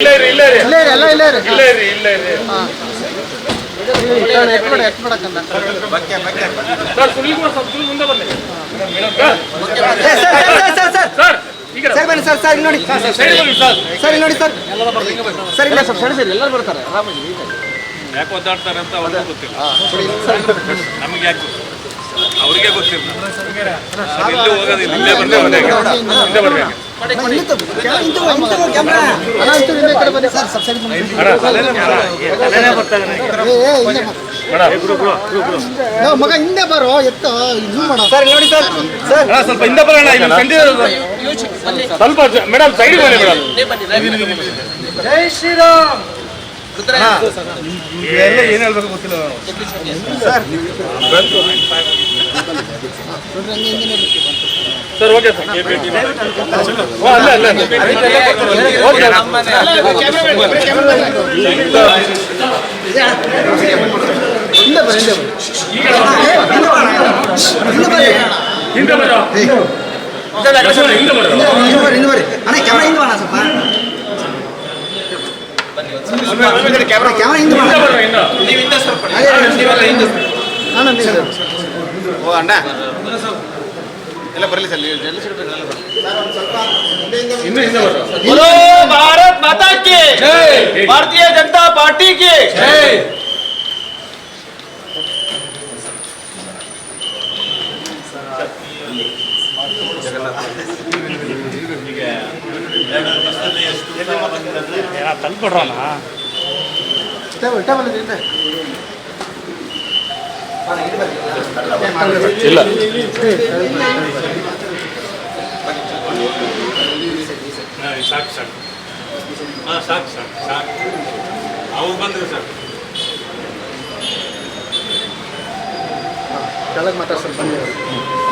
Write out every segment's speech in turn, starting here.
ಇಲ್ಲೇ ರೀ ಇಲ್ಲ ರೀ ಇಲ್ಲೇ ಇಲ್ಲ ಎಲ್ಲ ಇಲ್ಲೇ ಎಕ್ಸ್ಪಡ ಎಕ್ಸ್ಪಡಕ್ಕಂತ ಸರ್ ಸುನಿಲ್ ಕುಮಾರ್ ಸ್ವಲ್ಪ ಸುನಿಲ್ ಮುಂದೆ ಬನ್ನಿ ಸರ್ ಸರ್ ಸರ್ ಈಗ ಸರ್ ಬನ್ನಿ ಸರ್ ಸರ್ ಇಲ್ಲಿ ನೋಡಿ ಸೈಡ್ ಸರ್ ಸರ್ ಇಲ್ಲಿ ನೋಡಿ ಸರ್ ಸರ್ ಇಲ್ಲ ಸರ್ ಸರಿ ಎಲ್ಲರೂ ಬರ್ತಾರೆ ಯಾಕೆ ಒದ್ದಾಡ್ತಾರೆ ಅಂತ ಅವ್ರಿಗೆ ಗೊತ್ತಿಲ್ಲ ನಮಗೆ ಯಾಕೆ ಅವ್ರಿಗೆ ಗೊತ್ತಿಲ್ಲ ಇಲ್ಲೂ ಹೋಗೋದಿಲ್ಲ ಇಲ್ಲೇ ಬರ್ಬೇಕು ಮಗ ಹಿಂದೆ ಬರೋ ಎತ್ತು ಜೂಮ್ ಮಾಡೋಣ ಸರ್ ನೋಡಿ ಸರ್. ಸರ್. ಸ್ವಲ್ಪ ಹಿಂದೆ ಬರೋಣ ಇಲ್ಲಿ ಸ್ವಲ್ಪ ಮೇಡಮ್ ಸೈಡ್ ಬನ್ನಿ ಮೇಡಮ್. ಜೈ ಶ್ರೀರಾಮ್. ಎಲ್ಲ ಏನ್ ಹೇಳ್ಬೇಕು ಗೊತ್ತಿಲ್ಲ. ಸರ್. ಸರ್ ಓಕೆ ಸರ್ ಓ ಅಲ್ಲ ಅಲ್ಲ ಓಕೆ ಹಿಂದೆ ಬನ್ನಿ ಹಿಂದೆ ಬನ್ನಿ ಹಿಂದೆ ಬರೋ ಹಿಂದೆ ಬರೋ ಹಿಂದೆ ಬರ್ರಿ ಹಿಂದೆ ಬರ್ರಿ ಅಣ್ಣ ಕ್ಯಾಮ್ರಾ ಹಿಂದೆ ಬಣ್ಣ ಸ್ವಲ್ಪ ಕ್ಯಾಮ್ರಾ ಕ್ಯಾಮ್ರಾ ಹಿಂದೆ ಹಿಂದೆ ಬಣ್ಣ ಬರೋ ಹಿಂದೆ ಅಣ್ಣ ನೀವು ಓ ಅಣ್ಣ ಎಲ್ಲ ಬರಲಿ ಸರ್ ಜಲ್ದಿ ಇನ್ನು ಹಿಂದೆ ಬರೋ बोलो भारत माता की ಜೈ भारतीय जनता पार्टी की ಜೈ ಟೇಬಲ್ ಟೇಬಲ್ ಇದೆ ಹಿಂದೆ ಇಲ್ಲ. ಸಾಕು ಸರ್ ಹಾಂ ಸಾಕು ಸರ್ ಸಾಕು ಅವ್ರು. ಬಂದ್ರು ಸರ್ ಕೆಳಗೆ ಮಾತಾಡ್ ಸರ್ ಬನ್ನಿ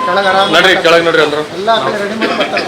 ಕೆಳಗೆ ಆರಾಮ ನಡ್ರಿ ಕೆಳಗೆ ನೋಡ್ರಿ ಅಂದ್ರು. ಎಲ್ಲ ಕಡೆ ರೆಡಿ ಮಾಡಿ ಬರ್ತಾರೆ